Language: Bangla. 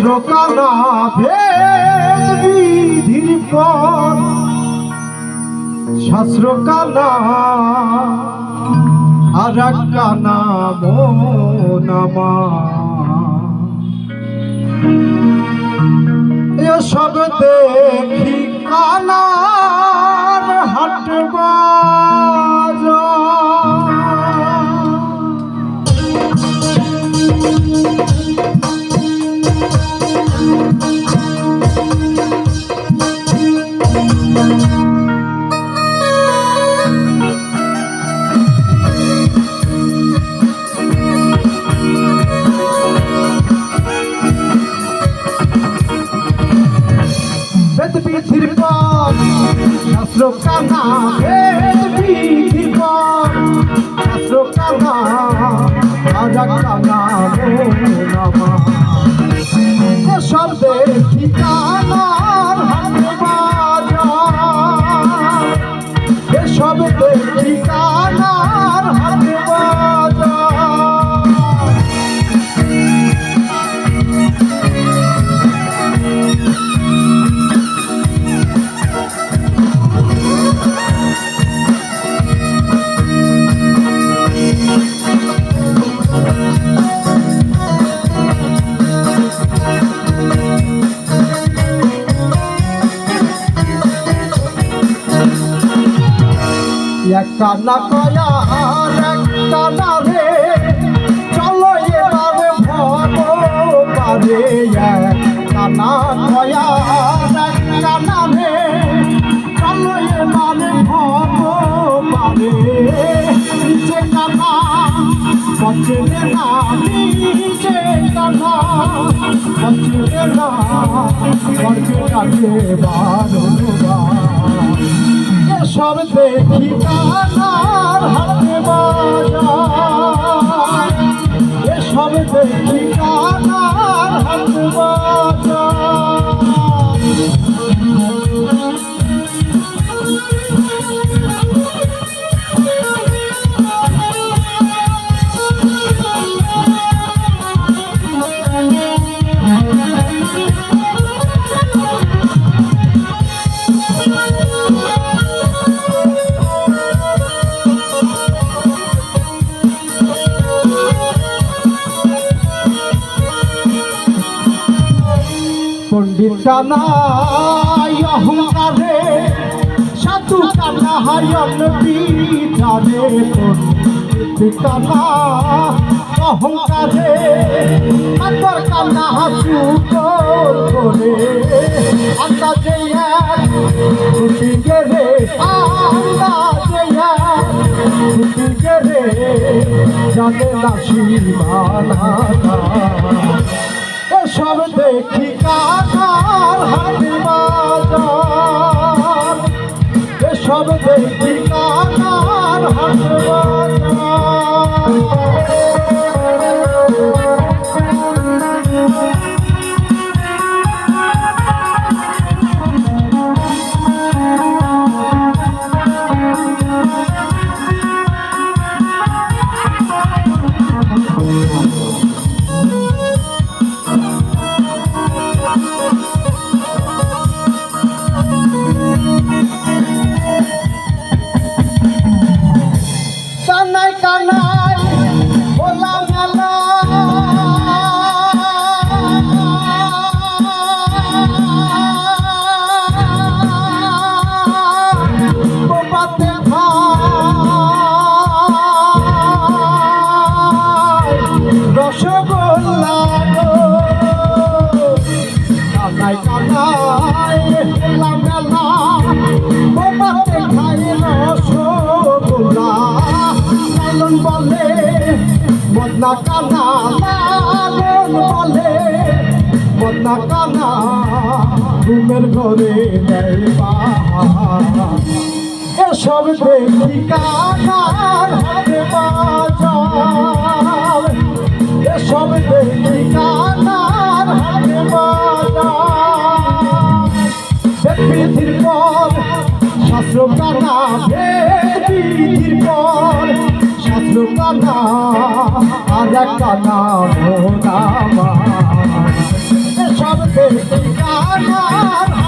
শাস্ত্র কানা ভেদ পর শাস্ত্রকালা আর কানা মোনামা এসব দেখি কানা বেদ বিধির পর শাস্ত্র কানা রাজা কানা নামা সব দেখি কানার হাতে কানার একটা না কয়া আর একটা না রে চলো এবারে ভব পারে একটা না কয়া আর একটা না রে চলো এবারে ভব পারে নিচে কানা বচলে না নিচে কানা বচলে না বচলে রাখে বারো সব দেখি কানার হাতে বাজার। কানাই অহংকারে সাধু কানা হায়ন বিচারে কানা? অহংকারে আকবর কানা হাসু করে আন্দাজে ছুটি গেলে আন্দাজে ছুটি গেলে জানে না সীমানা সব দেখি কাকার হাতে বাজার। সব দেখি কাকার হাতে বাজার। কানাই কানাই love. মদনা কানা লালন বলে মদনা কানা, ঘুমের ঘরে এসব দেখি কানার হাতে বাজার? এসব দেখি রাজা কানা মোহনামা সব দেশ কানা